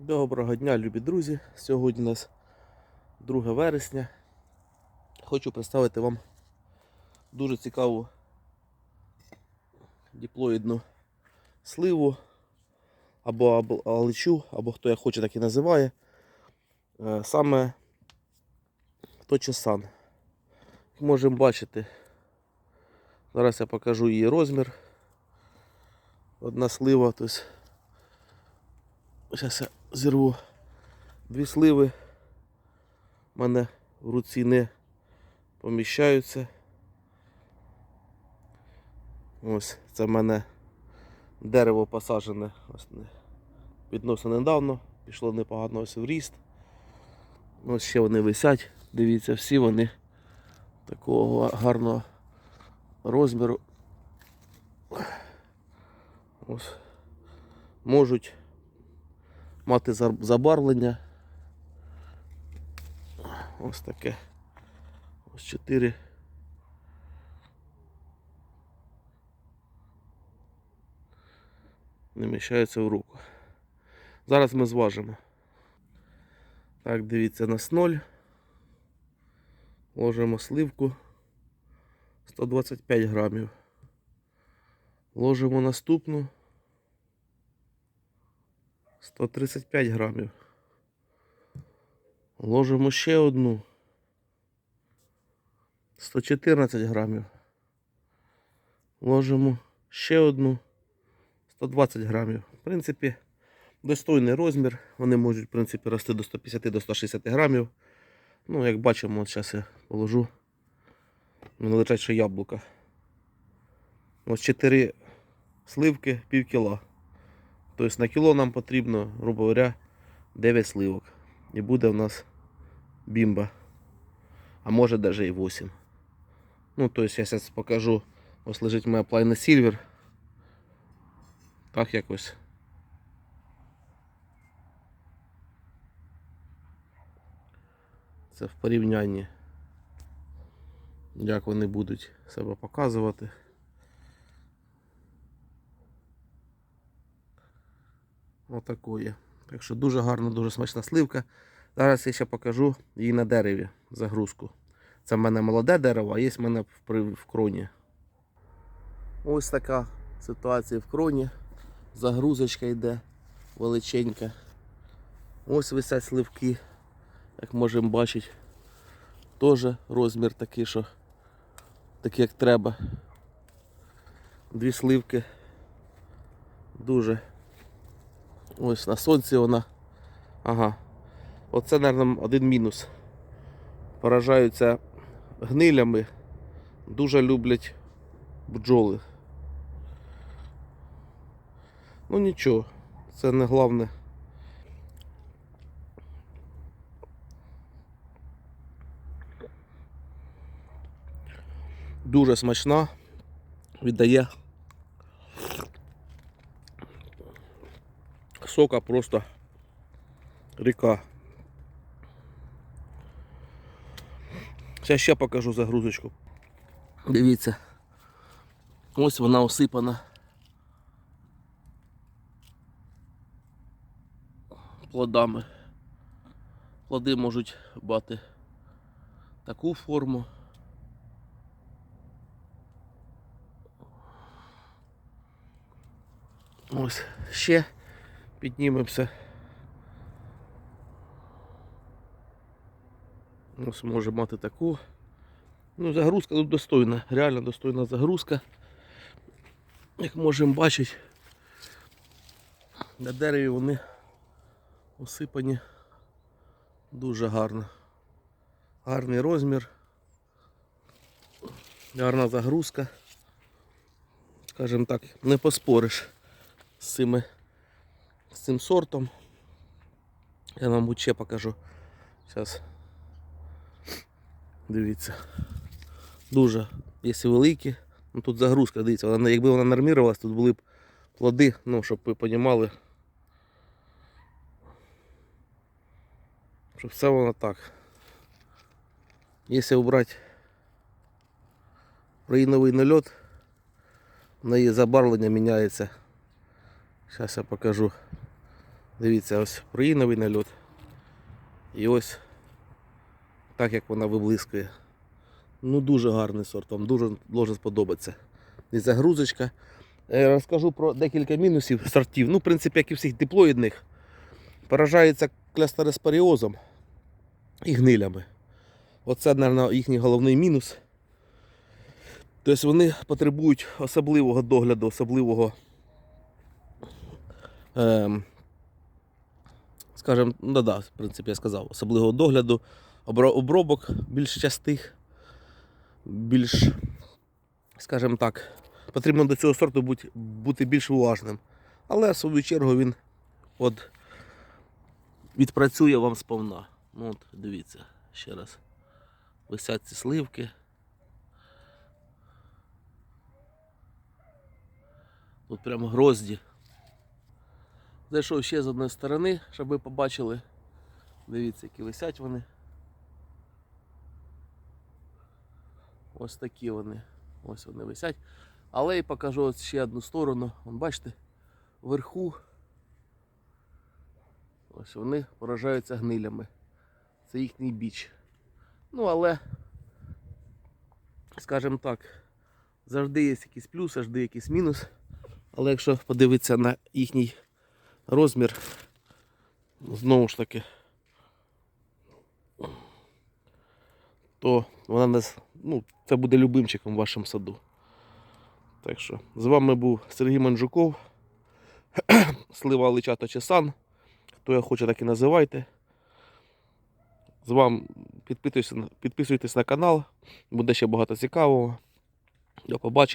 Доброго дня, любі друзі! Сьогодні у нас 2 вересня. Хочу представити вам дуже цікаву диплоїдну сливу або аб- алечу, або хто як хоче, так і називає. Е, Саме точесан. Як можемо бачити, зараз я покажу її розмір. Одна слива, тобто Зараз я зірву дві сливи. У мене в руці не поміщаються. Ось це в мене дерево посаджене відносно недавно, пішло непогано ось в ріст. Ось ще вони висять. Дивіться, всі вони такого гарного розміру. Ось можуть мати забарвлення. Ось таке. Ось чотири. Не вміщаються в руку. Зараз ми зважимо. Так, дивіться, нас 0. Ложимо сливку 125 грамів. Ложимо наступну 135 грамів. Ложимо ще одну. 114 грамів. Ложимо ще одну. 120 грамів. В принципі, достойний розмір. Вони можуть, в принципі, рости до 150 до 160 грамів. Ну, як бачимо, от зараз я положу. Вони лежать ще яблука. Ось 4 сливки, пів кіла. Тобто на кіло нам потрібно, грубо говоря, 9 сливок. І буде у нас бімба. А може навіть і 8. Ну, тобто я зараз покажу. Ось лежить моя Plайна Silver. Так якось. Це в порівнянні. Як вони будуть себе показувати. Отакої. Так що дуже гарна, дуже смачна сливка. Зараз я ще покажу її на дереві загрузку. Це в мене молоде дерево, а є в мене в, кроні. Ось така ситуація в кроні. Загрузочка йде величенька. Ось висять сливки, як можемо бачити. Теж розмір такий, що такий як треба. Дві сливки. Дуже Ось на сонці вона. Ага. Оце, мабуть, один мінус. Поражаються гнилями. Дуже люблять бджоли. Ну нічого, це не головне. Дуже смачна, віддає сока просто ріка. Зараз ще покажу загрузочку. Дивіться. Ось вона осипана. Плодами. Плоди можуть мати таку форму. Ось ще піднімемося. Ось може мати таку. Ну, загрузка тут достойна, реально достойна загрузка. Як можемо бачити, на дереві вони осипані дуже гарно. Гарний розмір, гарна загрузка. Скажімо так, не поспориш з цими з цим сортом. Я вам ще покажу. Зараз. Дивіться. Дуже, якщо великі. Ну, тут загрузка, дивіться, вона, якби вона нормірувалась, тут були б плоди, ну, щоб ви розуміли. Щоб все воно так. Якщо убрати руїновий нальот, в неї забарвлення міняється. Зараз я покажу. Дивіться, ось руїновий нальот. І ось так як вона виблискує. Ну дуже гарний сорт, вам дуже може сподобатися. І загрузочка. Е, Розкажу про декілька мінусів сортів. Ну, в принципі, як і всіх диплоїдних, поражається клястереспоріозом і гнилями. Оце, мабуть, їхній головний мінус. Тобто вони потребують особливого догляду, особливого, скажімо, ну да, в принципі, я сказав, особливого догляду, обробок більш частих, більш, скажімо так, потрібно до цього сорту бути, бути більш уважним. Але в свою чергу він от, відпрацює вам сповна. Ну, от, дивіться, ще раз. Висять ці сливки. Тут прямо грозді. Зайшов ще з одної сторони, щоб ви побачили. Дивіться, які висять вони. Ось такі вони. Ось вони висять. Але і покажу ось ще одну сторону. Вон, бачите, вверху. Ось вони поражаються гнилями. Це їхній біч. Ну, але, скажімо так, завжди є якийсь плюс, завжди якийсь мінус. Але якщо подивитися на їхній розмір, знову ж таки, то вона нас, ну, це буде любимчиком в вашому саду. Так що, з вами був Сергій Манджуков, Слива Личата Чесан. Хто я хоче, так і називайте. З вами підписуйтесь, підписуйтесь на канал, буде ще багато цікавого. До побачення.